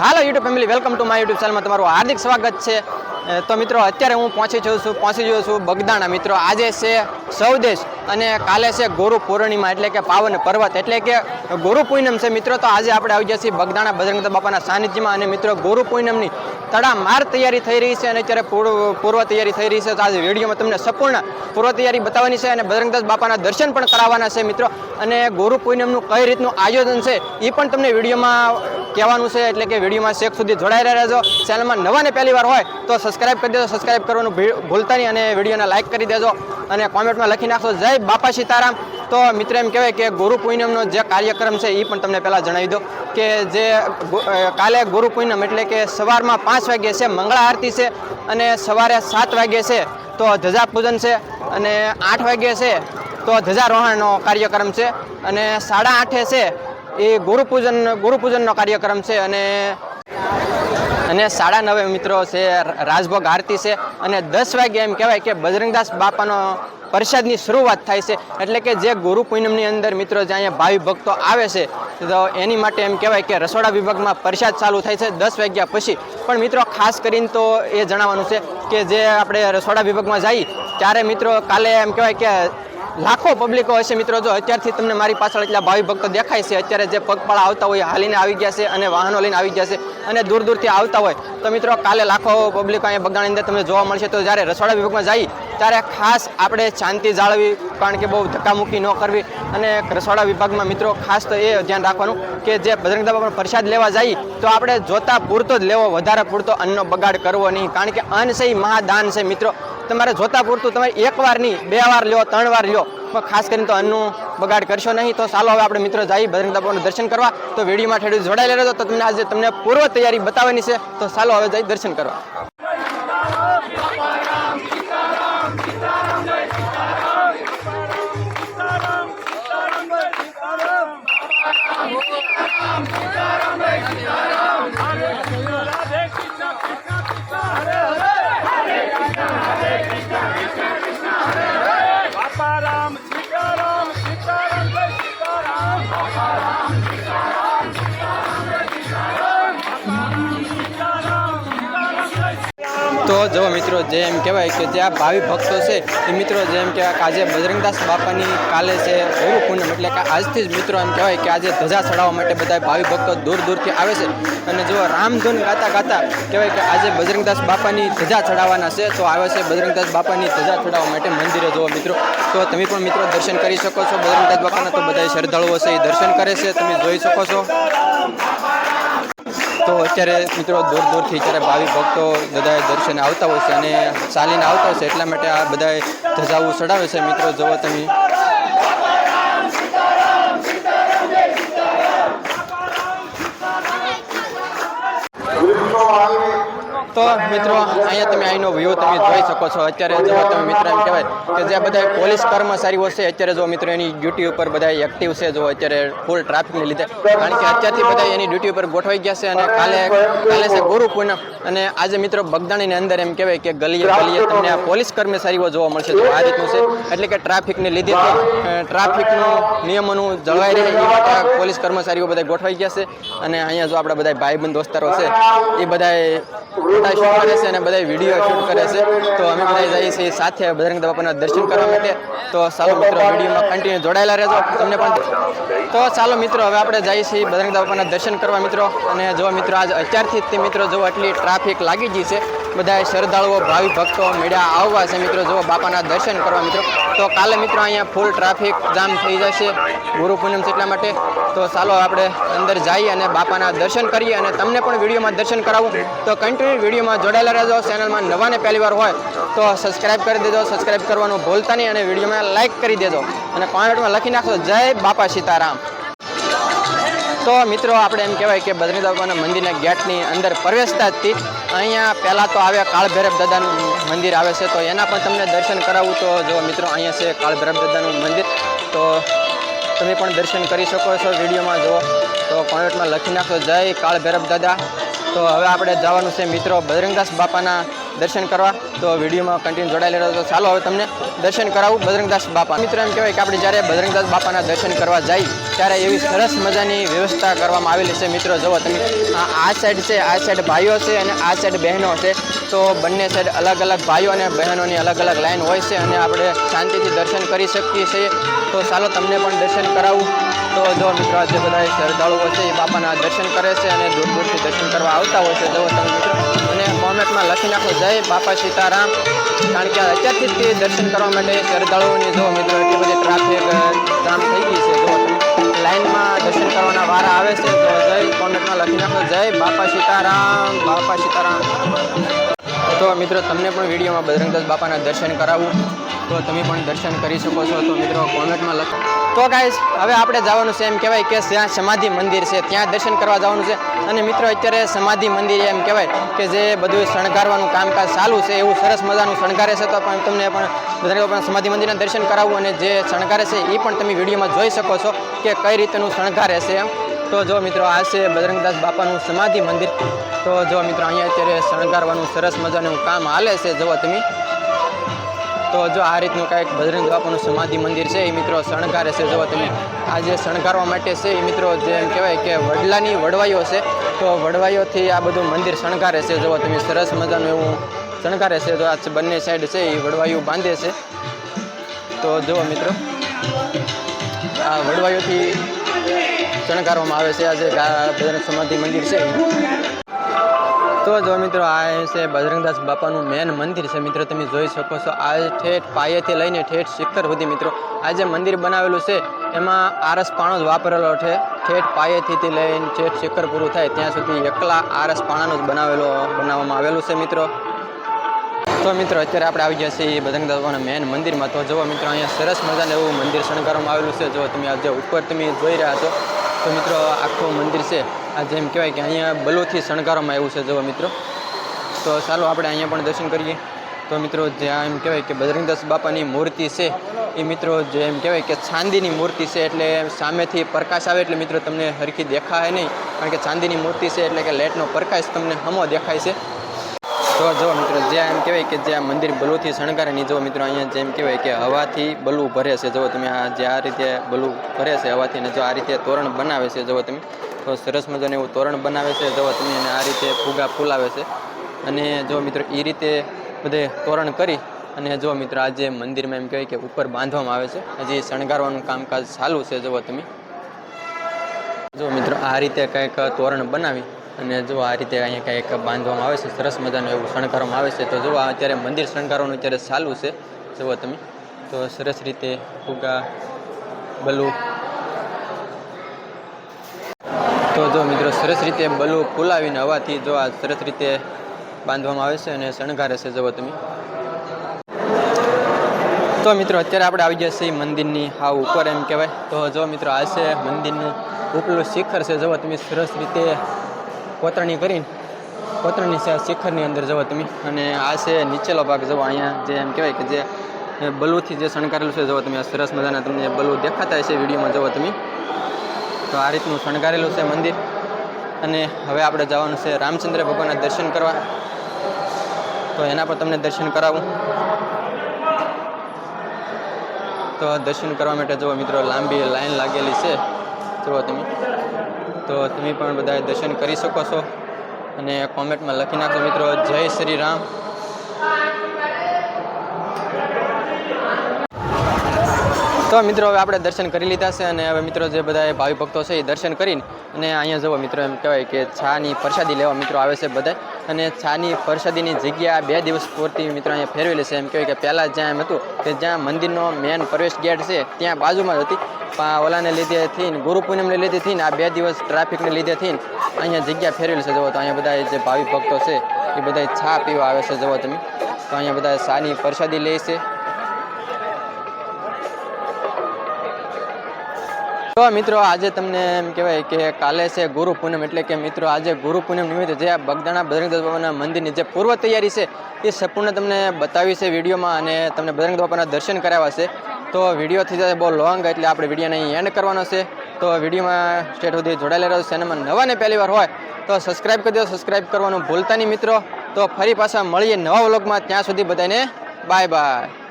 Hello YouTube family, welcome to my YouTube ચેનલમાં તમારું હાર્દિક સ્વાગત છે. તો મિત્રો, અત્યારે હું પહોંચી જઉં છું, પહોંચી જઉં છું બગદાણા. મિત્રો, આજે છે સૌદેશ અને કાલે છે ગુરુ પૂર્ણિમા, એટલે કે પાવન પર્વત. એટલે કે ગુરુ પૂનમ છે મિત્રો, તો આજે આપણે આવી છીએ બગદાણા બજરંગ બાપાના સાનિધ્યમાં. અને મિત્રો, ગુરુ પૂનમની તડામાર તૈયારી થઈ રહી છે અને અત્યારે પૂર્વ તૈયારી થઈ રહી છે. તો આજે વિડીયોમાં તમને સંપૂર્ણ પૂર્વ તૈયારી બતાવવાની છે અને બજરંગદાસ બાપાના દર્શન પણ કરાવવાના છે મિત્રો. અને ગુરુ પૂનમનું કઈ રીતનું આયોજન છે એ પણ તમને વિડીયોમાં કહેવાનું છે. એટલે કે વિડીયોમાં શેખ સુધી જોડાઈ રહેજો. ચેનલમાં નવા ને પહેલી વાર હોય તો સબસ્ક્રાઇબ કરી દેજો. સબસ્ક્રાઈબ કરવાનું ભૂલતા નહીં અને વિડીયોને લાઇક કરી દેજો. અને કોમેન્ટમાં લખી નાખશો, જય બાપા સીતારામ. તો મિત્ર એમ કહેવાય કે ગુરુ પૂનમનો જે કાર્યક્રમ છે એ પણ તમને પહેલાં જણાવી દો કે જે કાલે ગુરુ પૂનમ એટલે કે સવારમાં પાંચ વાગ્યે છે, મંગળા આરતી છે અને સવારે સાત વાગ્યે છે, તો ધજા પૂજન છે અને આઠ વાગ્યે છે, તો ધજારોહણનો કાર્યક્રમ છે અને સાડા આઠે છે એ ગુરુપૂજન ગુરુપૂજનનો કાર્યક્રમ છે અને અને સાડા નવે મિત્રો છે રાજભોગ આરતી છે અને દસ વાગે એમ કહેવાય કે બજરંગદાસ બાપાનો પ્રસાદની શરૂઆત થાય છે. એટલે કે જે ગુરુ પૂનમની અંદર મિત્રો જે અહીંયા ભાવિ ભક્તો આવે છે, તો એની માટે એમ કહેવાય કે રસોડા વિભાગમાં પ્રસાદ ચાલુ થાય છે દસ વાગ્યા પછી. પણ મિત્રો ખાસ કરીને તો એ જણાવવાનું છે કે જે આપણે રસોડા વિભાગમાં જઈએ, ત્યારે મિત્રો કાલે એમ કહેવાય કે લાખો પબ્લિકો હશે મિત્રો જો અત્યારથી તમને મારી પાછળ એટલા ભાવિ ભક્તો દેખાય છે. અત્યારે જે પગપાળા આવતા હોય હાલીને આવી ગયા છે અને વાહનો લઈને આવી ગયા છે અને દૂર દૂરથી આવતા હોય. તો મિત્રો, કાલે લાખો પબ્લિક અહીંયા બગાણની અંદર તમને જોવા મળશે. તો જ્યારે રસોડા વિભાગમાં જાય, ત્યારે ખાસ આપણે શાંતિ જાળવી, કારણ કે બહુ ધક્કામુક્કી ન કરવી. અને રસોડા વિભાગમાં મિત્રો, ખાસ તો એ ધ્યાન રાખવાનું કે જે બજરંગ બાપાનો પ્રસાદ લેવા જઈએ તો આપણે જોતા પૂરતો જ લેવો, વધારે પૂરતો અન્નનો બગાડ કરવો નહીં. કારણ કે અન્ન છે મહાદાન છે, મિત્રો. તમારે જોતા પૂરતું તમારે એક વાર નહીં, બે વાર લ્યો, ત્રણ વાર લ્યો. પણ ખાસ કરીને તો અન્નનું બગાડ કરશો નહીં, તો ચાલો હવે આપણે મિત્રો જઈએ બજરંગ બાપાનું દર્શન કરવા. તો વિડીયોમાં ઠેડું જોડાયેલા રહેજો. તો તમને આજે તમને પૂર્વ તૈયારી બતાવવાની છે. તો ચાલો હવે જઈ દર્શન કરવા. તો જો મિત્રો જે એમ કહેવાય કે જે આ ભાવિ ભક્તો છે, એ મિત્રો જે એમ કહેવાય કે આજે બજરંગદાસ બાપાની કાલે છે ગુરુ પૂનમ, એટલે કે આજથી જ મિત્રો એમ કહેવાય કે આજે ધજા ચડાવવા માટે બધા ભાવિ ભક્તો દૂર દૂરથી આવે છે. અને જો રામધૂન ગાતા ગાતા કહેવાય કે આજે બજરંગદાસ બાપાની ધજા ચડાવવાના છે, તો આવે છે બજરંગદાસ બાપાની ધજા ચડાવવા માટે મંદિરે જુઓ મિત્રો. તો તમે પણ મિત્રો દર્શન કરી શકો છો, બજરંગદાસ બાપાના તો બધા શ્રદ્ધાળુઓ છે એ દર્શન કરે છે, તમે જોઈ શકો છો. તો અત્યારે મિત્રો દૂર દૂરથી અત્યારે ભાવિ ભક્તો બધાએ દર્શને આવતા હોય છે અને ચાલીને આવતા હોય છે, એટલા માટે આ બધા ધજાઓ ચડાવે છે મિત્રો, જુઓ તમે. તો મિત્રો, અહીંયા તમે અહીંનો વ્યૂ તમે જોઈ શકો છો. અત્યારે જો તમે મિત્રો એમ કહેવાય કે જે બધા પોલીસ કર્મચારીઓ છે, અત્યારે જો મિત્રો એની ડ્યુટી ઉપર બધા એક્ટિવ છે, જો અત્યારે ફૂલ ટ્રાફિકને લીધે. કારણ કે અત્યારથી બધા એની ડ્યુટી ઉપર ગોઠવાઈ ગયા છે અને કાલે કાલે છે ગુરુ પૂનમ. અને આજે મિત્રો બગદાણીની અંદર એમ કહેવાય કે ગલીએ ગલીએ તમને આ પોલીસ કર્મચારીઓ જોવા મળશે તો આ રીતનું છે. એટલે કે ટ્રાફિકને લીધે ટ્રાફિકનું નિયમોનું જળવાઈ રહે પોલીસ કર્મચારીઓ બધા ગોઠવાઈ ગયા છે. અને અહીંયા જો આપણા બધા ભાઈબંધ દોસ્તારો છે, એ બધા ફોટા શૂટ કરે છે અને બધા વીડિયો શૂટ કરે છે. તો અમે બધા જઈએ છીએ સાથે બજરંગ બાપાના દર્શન કરવા માટે. તો ચાલો મિત્રો, વિડીયોમાં કન્ટિન્યુ જોડાયેલા રહેજો. તમને પણ તો ચાલો મિત્રો, હવે આપણે જઈએ છીએ બજરંગ બાપાના દર્શન કરવા મિત્રો. અને જો મિત્રો, આજ અત્યારથી જ તે મિત્રો, જો આટલી ટ્રાફિક લાગી ગઈ છે બધા શ્રદ્ધાળુઓ, ભાવિ ભક્તો મેળા આવવા છે મિત્રો, જો બાપાના દર્શન કરવા મિત્રો. તો કાલે મિત્રો, અહીંયા ફૂલ ટ્રાફિક જામ થઈ જશે. ગુરુ પૂનમ એટલા માટે. તો ચાલો આપણે અંદર જઈએ અને બાપાના દર્શન કરીએ અને તમને પણ વિડીયોમાં દર્શન કરાવું. તો કન્ટિન્યુ વિડીયોમાં જોડાયેલા રહેજો. ચેનલમાં નવાને પહેલીવાર પહેલી વાર હોય તો સબસ્ક્રાઈબ કરી દેજો. સબસ્ક્રાઈબ કરવાનું ભૂલતા નહીં અને વિડીયોમાં લાઇક કરી દેજો. અને કોમેન્ટમાં લખી નાખશો, જય બાપા સીતારામ. તો મિત્રો, આપણે એમ કહેવાય કે બદ્રી બાપાના મંદિરના ગેટની અંદર પ્રવેશતા જ અહીંયા પહેલાં તો આવે કાળભૈરવ દાદાનું મંદિર આવે છે. તો એના પણ તમને દર્શન કરાવવું તો જો મિત્રો, અહીંયા છે કાળભૈરવ દાદાનું મંદિર. તો તમે પણ દર્શન કરી શકો છો વિડીયોમાં, જુઓ. તો કોમેન્ટમાં લખી નાખો જય કાળભૈરવ દાદા. તો હવે આપણે જવાનું છે મિત્રો બજરંગદાસ બાપાના દર્શન કરવા. તો વિડીયોમાં કન્ટિન્યુ જોડાયેલા રહ્યો તો ચાલો હવે તમને દર્શન કરાવું બજરંગદાસ બાપા મિત્રો, એમ કહેવાય કે આપણે જ્યારે બજરંગદાસ બાપાના દર્શન કરવા જઈએ ત્યારે એવી સરસ મજાની વ્યવસ્થા કરવામાં આવેલી છે. મિત્રો, જુઓ તમે, આ સાઈડ છે, આ સાઈડ ભાઈઓ છે અને આ સાઈડ બહેનો છે. તો બંને સાઈડ અલગ અલગ ભાઈઓ અને બહેનોની અલગ અલગ લાઈન હોય છે અને આપણે શાંતિથી દર્શન કરી શકીએ છીએ. તો ચાલો તમને પણ દર્શન કરાવું. તો જો મિત્રો, આજે બધા શ્રદ્ધાળુઓ છે, એ બાપાના દર્શન કરે છે અને દૂર દૂરથી દર્શન કરવા આવતા હોય છે. જુઓ તમે, મિત્રો, અને કોમેન્ટમાં લખી નાખો. જય બાપા સીતારામ. કારણ કે અત્યારથી તે દર્શન કરવા માટે શ્રદ્ધાળુઓની જો મિત્રો એટલી બધી ટ્રાફિક જામ થઈ ગઈ છે. જો તમે લાઈનમાં દર્શન કરવાના વારા આવે છે, તો જય કોન્ટેક્ટમાં લખી નાખો. જય બાપા સીતારામ બાપા સીતારામ. તો મિત્રો, તમને પણ વિડીયોમાં બજરંગદાસ બાપાના દર્શન કરાવું. તો તમે પણ દર્શન કરી શકો છો. તો મિત્રો, કોમેન્ટમાં લખો. તો ગાઈઝ હવે આપણે જવાનું છે, એમ કહેવાય કે જ્યાં સમાધિ મંદિર છે, ત્યાં દર્શન કરવા જવાનું છે. અને મિત્રો, અત્યારે સમાધિ મંદિર એમ કહેવાય કે જે બધું શણગારવાનું કામકાજ ચાલુ છે, એવું સરસ મજાનું શણગારે છે. તો પણ તમને પણ બધા સમાધિ મંદિરના દર્શન કરાવવું અને જે શણગારે છે, એ પણ તમે વિડીયોમાં જોઈ શકો છો કે કઈ રીતનું શણગારે છે એમ. તો જો મિત્રો આ છે બજરંગદાસ બાપાનું સમાધિ મંદિર. તો જો મિત્રો અહીંયા અત્યારે શણગારવાનું સરસ મજાનું કામ હાલે છે, જુઓ તમે. તો જો આ રીતનું કાંઈક બજરંગ બાપાનું સમાધિ મંદિર છે, એ મિત્રો શણગારે છે, જુઓ તમે. આ જે શણગારવા માટે છે, એ મિત્રો જેમ કહેવાય કે વડલાની વડવાઈઓ છે. તો વડવાઈઓથી આ બધું મંદિર શણગારે છે, જુઓ તમે. સરસ મજાનું એવું શણગારે છે, તો આ બંને સાઈડ છે, એ વડવાઈઓ બાંધે છે. તો જુઓ મિત્રો. આ વડવાઈઓથી શણગારવામાં આવે છે. આ જે બજરંગ સમાધિ મંદિર છે. તો જો મિત્રો, આ છે બજરંગદાસ બાપાનું મેન મંદિર છે. મિત્રો, તમે જોઈ શકો છો, આ ઠેઠ પાયેથી લઈને ઠેઠ શિખર સુધી મિત્રો, આ જે મંદિર બનાવેલું છે, એમાં આરસ પાણો જ વાપરેલો છે. ઠેઠ પાયેથી લઈને ઠેઠ શિખર પૂરું થાય, ત્યાં સુધી એકલા આરસ પાણાનું જ બનાવેલો બનાવવામાં આવેલું છે મિત્રો. તો મિત્રો, અત્યારે આપણે આવી ગયા છીએ બજરંગદાસ બાપાના મેન મંદિરમાં. તો જુઓ મિત્રો, અહીંયા સરસ મજાનું એવું મંદિર શણગારવામાં આવેલું છે. જો તમે આજે ઉપર તમે જોઈ રહ્યા છો તો મિત્રો આખું મંદિર છે. આ જેમ કહેવાય કે અહીંયા બલોથી શણગારવામાં આવ્યું છે, જુઓ મિત્રો. તો ચાલો આપણે અહીંયા પણ દર્શન કરીએ. તો મિત્રો, જ્યાં એમ કહેવાય કે બજરંગદાસ બાપાની મૂર્તિ છે, એ મિત્રો જે એમ કહેવાય કે ચાંદીની મૂર્તિ છે, એટલે સામેથી પ્રકાશ આવે એટલે મિત્રો તમને હરખી દેખાય નહીં. કારણ કે ચાંદીની મૂર્તિ છે, એટલે કે લાઇટનો પ્રકાશ તમને હમો દેખાય છે. તો જો મિત્રો, જ્યાં એમ કહેવાય કે જ્યાં મંદિર બલુથી શણગારે નહીં જો મિત્રો, અહીંયા જેમ કહેવાય કે હવાથી બલું ભરે છે. જો તમે આ જે આ રીતે બલું ભરે છે હવાથી ને જો આ રીતે તોરણ બનાવે છે, જો તમે તો સરસ મજાનું એવું તોરણ બનાવે છે, જો તમે અને આ રીતે ફુગા ફૂલાવે છે. અને જો મિત્રો એ રીતે બધે તોરણ કરી અને જો મિત્રો આજે મંદિરમાં એમ કહેવાય કે ઉપર બાંધવામાં આવે છે હજી શણગારવાનું કામકાજ ચાલુ છે, જો તમે જો મિત્રો, આ રીતે કંઈક તોરણ બનાવી અને જો આ રીતે અહીંયા કંઈક બાંધવામાં આવે છે, સરસ મજાનું એવું શણગારવામાં આવે છે, તો જો આ અત્યારે મંદિર શણગારવાનું અત્યારે ચાલુ છે, જુઓ તમે. તો સરસ રીતે ફુગા, બલુ. તો જો મિત્રો સરસ રીતે બલુ ફૂલાવીને હવાથી જો આ સરસ રીતે બાંધવામાં આવે છે અને શણગારે છે, જુઓ તમે. તો મિત્રો અત્યારે આપણે આવી ગયા છીએ મંદિરની હા ઉપર એમ કહેવાય. તો જો મિત્રો આ છે મંદિરનું ઉપલું શિખર છે, જુઓ તમે સરસ રીતે કોતરણી કરીને, કોતરણી છે શિખરની અંદર જવો તમે. અને આ છે નીચેલો ભાગ જવો અહીંયા, જે એમ કહેવાય કે જે બલુથી જે શણગારેલું છે જવો તમે આ સરસ મજાના તમને બલુ દેખાતા હશે વિડીયોમાં જવો તમે. તો આ રીતનું શણગારેલું છે મંદિર. અને હવે આપણે જવાનું છે રામચંદ્ર ભગવાનના દર્શન કરવા. તો એના પર તમને દર્શન કરાવું. તો દર્શન કરવા માટે જુઓ મિત્રો, લાંબી લાઈન લાગેલી છે. જુઓ તમે. તો તમે પણ બધા દર્શન કરી શકો છો. અને કોમેન્ટમાં લખી નાખો મિત્રો. જય શ્રી રામ. તો મિત્રો હવે આપણે દર્શન કરી લીધા છે અને હવે મિત્રો જે બધા ભાવિ ભક્તો છે એ દર્શન કરીને અને અહીંયા જવો મિત્રો એમ કહેવાય કે છાની પ્રસાદી લેવા મિત્રો આવે છે બધા. અને છાની પ્રસાદીની જગ્યા બે દિવસ પૂરતી મિત્રો અહીંયા ફેરવેલી છે. એમ કહેવાય કે પહેલાં જ્યાં એમ હતું કે જ્યાં મંદિરનો મેન પ્રવેશ ગેટ છે ત્યાં બાજુમાં જ હતી. ઓલાને લીધે થઈને, ગુરુ પૂનમને લીધે થઈને, આ બે દિવસ ટ્રાફિકને લીધે થઈને અહીંયા જગ્યા ફેરવેલી છે. જવો તો અહીંયા બધા જે ભાવિ ભક્તો છે એ બધા છા પીવા આવે છે. જવો તમે. તો અહીંયા બધા છાની પ્રસાદી લે છે. તો મિત્રો આજે તમને એમ કહેવાય કે કાલે છે ગુરુ પૂનમ એટલે કે મિત્રો આજે ગુરુ પૂનમ નિમિત્તે જે આ બગદાણા બજરંગ બાબાના મંદિરની જે પૂર્વ તૈયારી છે, એ સંપૂર્ણ તમને બતાવી છે વિડીયોમાં અને તમને બજરંગ બાબાના દર્શન કરાવ્યા છે. તો વીડિયો થઈ જાય બહુ લોંગ એટલે આપણે વિડીયોને અહીં એન્ડ કરવાનો છે. તો વિડીયોમાં સ્ટેટ સુધી જોડાયેલા રહો ચેનલમાં નવા ને પહેલી વાર હોય તો સબસ્ક્રાઈબ કરી દો. સબસ્ક્રાઈબ કરવાનું ભૂલતા નહીં મિત્રો. તો ફરી પાછા મળીએ નવા વ્લોગમાં. ત્યાં સુધી બધાને બાય બાય